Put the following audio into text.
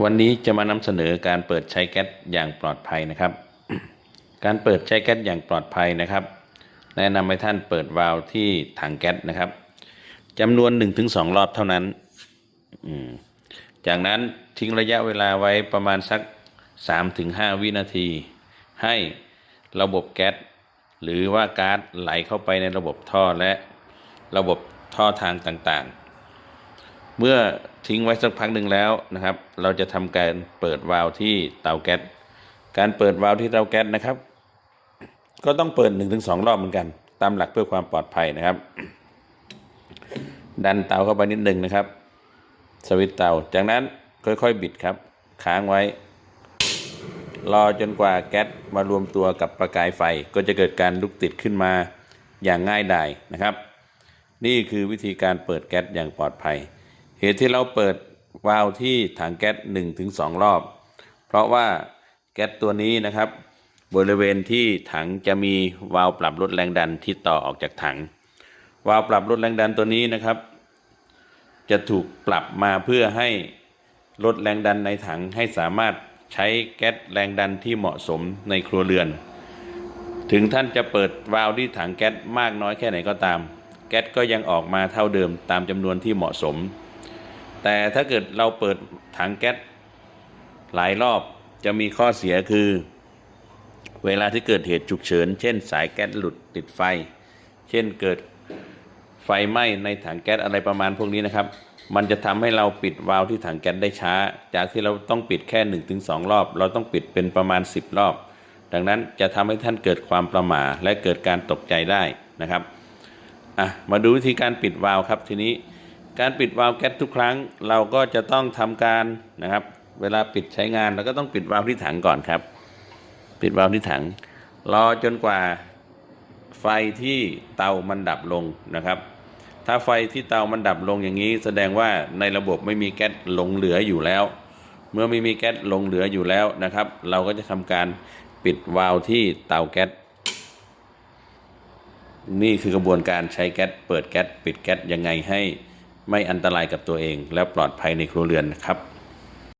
วันนี้จะมานำเสนอการเปิดใช้แก๊สอย่างปลอดภัยนะครับ การเปิดใช้แก๊สอย่างปลอดภัยนะครับ แนะนำให้ท่านเปิดวาล์วที่ถังแก๊สนะครับจำนวน 1-2 รอบเท่านั้น จากนั้นทิ้งระยะเวลาไว้ประมาณสัก 3-5 วินาที ให้ระบบแก๊สหรือว่าก๊าซไหลเข้าไปในระบบท่อและระบบท่อทางต่างๆ เมื่อทิ้งไว้สักพักหนึ่งแล้วนะครับ เราจะทำการเปิดวาล์วที่เตาแก๊ส การเปิดวาล์วที่เตาแก๊สนะครับ ก็ต้องเปิด1นถึงสรอบเหมือนกัน ตามหลักเพื่อความปลอดภัยนะครับ ดันเตาเข้าไปนิดหนึ่งนะครับ สวิตเตา จากนั้นค่อยๆบิดครับ ค้างไว้ รอจนกว่าแก๊สมารวมตัวกับประกายไฟ ก็จะเกิดการลุกติดขึ้นมาอย่างง่ายดายนะครับ นี่คือวิธีการเปิดแก๊สอย่างปลอดภัย เหตุที่เราเปิดวาล์วที่ถังแก๊ส1ถึงรอบ เพราะว่าแก๊สตัวนี้นะครับ บริเวณที่ถังจะมีวาล์วปรับลดแรงดันที่ต่อออกจากถัง วาล์วปรับลดแรงดันตัวนี้นะครับ จะถูกปรับมาเพื่อให้ลดแรงดันในถังให้สามารถใช้แก๊สแรงดันที่เหมาะสมในครัวเรือน ถึงท่านจะเปิดวาล์วที่ถังแก๊สมากน้อยแค่ไหนก็ตาม แก๊สก็ยังออกมาเท่าเดิมตามจำนวนที่เหมาะสม แต่ถ้าเกิดเราเปิดถังแก๊สหลายรอบจะมีข้อเสียคือ เวลาที่เกิดเหตุฉุกเฉิน เช่น สายแก๊สหลุดติดไฟ เช่นเกิดไฟไหม้ในถังแก๊สอะไรประมาณพวกนี้นะครับ มันจะทำให้เราปิดวาล์วที่ถังแก๊สได้ช้า จากที่เราต้องปิดแค่1นถึงสรอบ เราต้องปิดเป็นประมาณ 10 รอบ ดังนั้นจะทำให้ท่านเกิดความประหม่าและเกิดการตกใจได้นะครับอะมาดูวิธีการปิดวาล์วครับทีนี้ การปิดวาล์วแก๊สทุกครั้ง เราก็จะต้องทำการนะครับ เวลาปิดใช้งานเราก็ต้องปิดวาล์วที่ถังก่อนครับ ปิดวาล์วที่ถัง รอจนกว่าไฟที่เตามันดับลงนะครับ ถ้าไฟที่เตามันดับลงอย่างนี้ แสดงว่าในระบบไม่มีแก๊สหลงเหลืออยู่แล้ว เมื่อไม่มีแก๊สหลงเหลืออยู่แล้วนะครับ เราก็จะทำการปิดวาล์วที่เตาแก๊สนี่คือกระบวนการใช้แก๊สเปิดแก๊สปิดแก๊สยังไงให้ ไม่อันตรายกับตัวเอง และปลอดภัยในครัวเรือนนะครับ